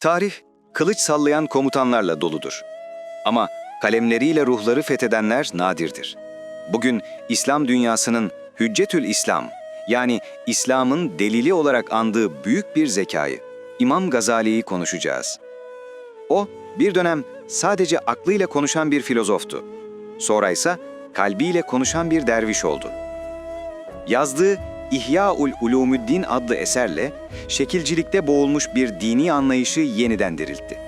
Tarih, kılıç sallayan komutanlarla doludur. Ama kalemleriyle ruhları fethedenler nadirdir. Bugün İslam dünyasının Hüccetül İslam, yani İslam'ın delili olarak andığı büyük bir zekayı, İmam Gazali'yi konuşacağız. O, bir dönem sadece aklıyla konuşan bir filozoftu. Sonra ise kalbiyle konuşan bir derviş oldu. Yazdığı İhya-ul Ulumuddin adlı eserle şekilcilikte boğulmuş bir dini anlayışı yeniden diriltti.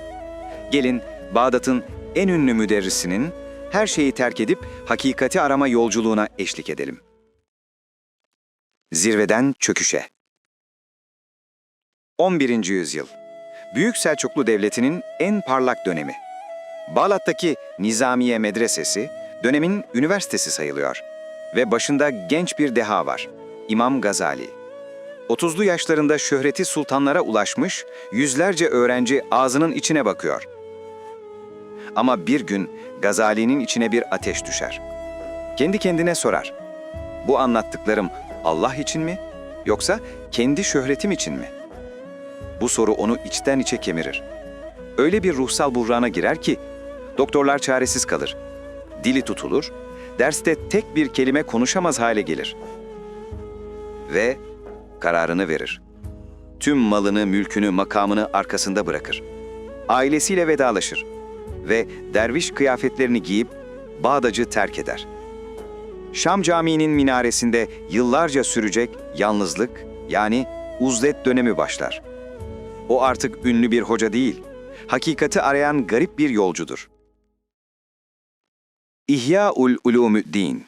Gelin Bağdat'ın en ünlü müderrisinin her şeyi terk edip hakikati arama yolculuğuna eşlik edelim. Zirveden çöküşe 11. yüzyıl Büyük Selçuklu Devleti'nin en parlak dönemi. Bağlat'taki Nizamiye Medresesi dönemin üniversitesi sayılıyor ve başında genç bir deha var. İmam Gazali. 30'lu yaşlarında şöhreti sultanlara ulaşmış, yüzlerce öğrenci ağzının içine bakıyor. Ama bir gün Gazali'nin içine bir ateş düşer. Kendi kendine sorar. Bu anlattıklarım Allah için mi yoksa kendi şöhretim için mi? Bu soru onu içten içe kemirir. Öyle bir ruhsal buhrana girer ki doktorlar çaresiz kalır. Dili tutulur, derste tek bir kelime konuşamaz hale gelir. Ve kararını verir. Tüm malını, mülkünü, makamını arkasında bırakır. Ailesiyle vedalaşır ve derviş kıyafetlerini giyip Bağdacı terk eder. Şam Camii'nin minaresinde yıllarca sürecek yalnızlık yani uzlet dönemi başlar. O artık ünlü bir hoca değil, hakikati arayan garip bir yolcudur. İhya-ul Ulumuddin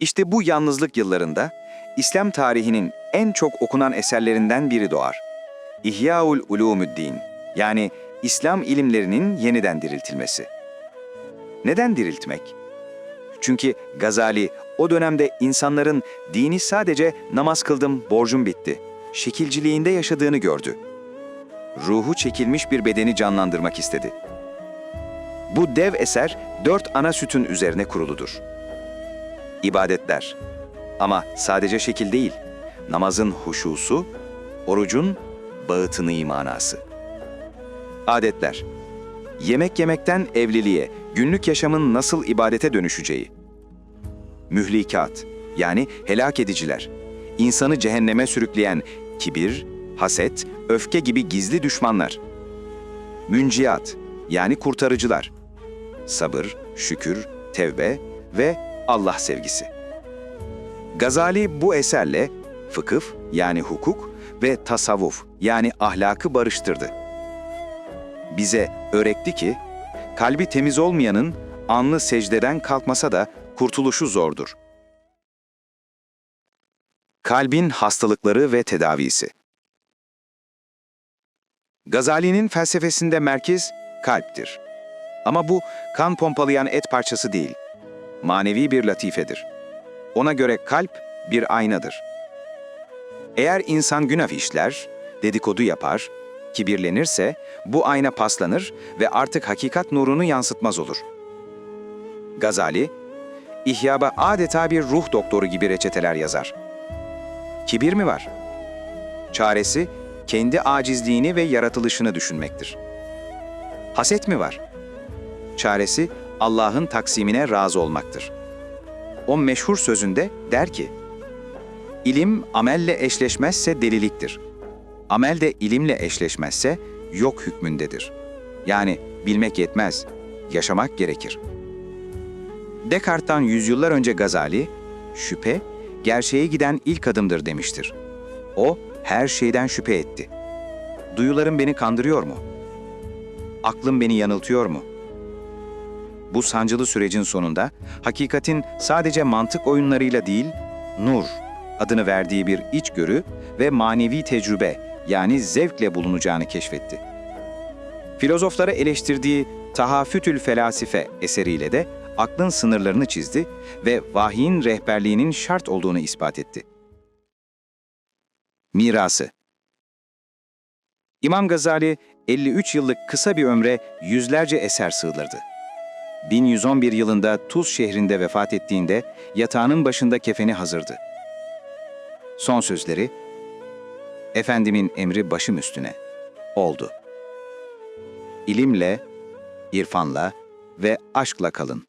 İşte bu yalnızlık yıllarında İslam tarihinin en çok okunan eserlerinden biri doğar. İhya-ul Ulumuddin yani İslam ilimlerinin yeniden diriltilmesi. Neden diriltmek? Çünkü Gazali o dönemde insanların dini sadece namaz kıldım, borcum bitti, şekilciliğinde yaşadığını gördü. Ruhu çekilmiş bir bedeni canlandırmak istedi. Bu dev eser dört ana sütun üzerine kuruludur. İbadetler. Ama sadece şekil değil, namazın huşusu, orucun bağıtını manası. Adetler. Yemek yemekten evliliğe, günlük yaşamın nasıl ibadete dönüşeceği. Mühlikat, yani helak ediciler. İnsanı cehenneme sürükleyen kibir, haset, öfke gibi gizli düşmanlar. Münciyat, yani kurtarıcılar. Sabır, şükür, tevbe ve Allah sevgisi. Gazali bu eserle fıkıh yani hukuk ve tasavvuf yani ahlakı barıştırdı. Bize öğretti ki kalbi temiz olmayanın anlı secdeden kalkmasa da kurtuluşu zordur. Kalbin hastalıkları ve tedavisi Gazali'nin felsefesinde merkez kalptir. Ama bu kan pompalayan et parçası değil, manevi bir latifedir. Ona göre kalp bir aynadır. Eğer insan günah işler, dedikodu yapar, kibirlenirse bu ayna paslanır ve artık hakikat nurunu yansıtmaz olur. Gazali, İhyaba adeta bir ruh doktoru gibi reçeteler yazar. Kibir mi var? Çaresi, kendi acizliğini ve yaratılışını düşünmektir. Haset mi var? Çaresi, Allah'ın taksimine razı olmaktır. O meşhur sözünde der ki, İlim amelle eşleşmezse deliliktir. Amel de ilimle eşleşmezse yok hükmündedir. Yani bilmek yetmez, yaşamak gerekir. Descartes'tan yüzyıllar önce Gazali, şüphe, gerçeğe giden ilk adımdır demiştir. O, her şeyden şüphe etti. Duyularım beni kandırıyor mu? Aklım beni yanıltıyor mu? Bu sancılı sürecin sonunda hakikatin sadece mantık oyunlarıyla değil, nur adını verdiği bir içgörü ve manevi tecrübe yani zevkle bulunacağını keşfetti. Filozoflara eleştirdiği Tahafütül Felasife eseriyle de aklın sınırlarını çizdi ve vahyin rehberliğinin şart olduğunu ispat etti. Mirası İmam Gazali 53 yıllık kısa bir ömre yüzlerce eser sığdırdı. 1111 yılında Tuz şehrinde vefat ettiğinde yatağının başında kefeni hazırdı. Son sözleri, Efendimin emri başım üstüne. oldu. İlimle, irfanla ve aşkla kalın.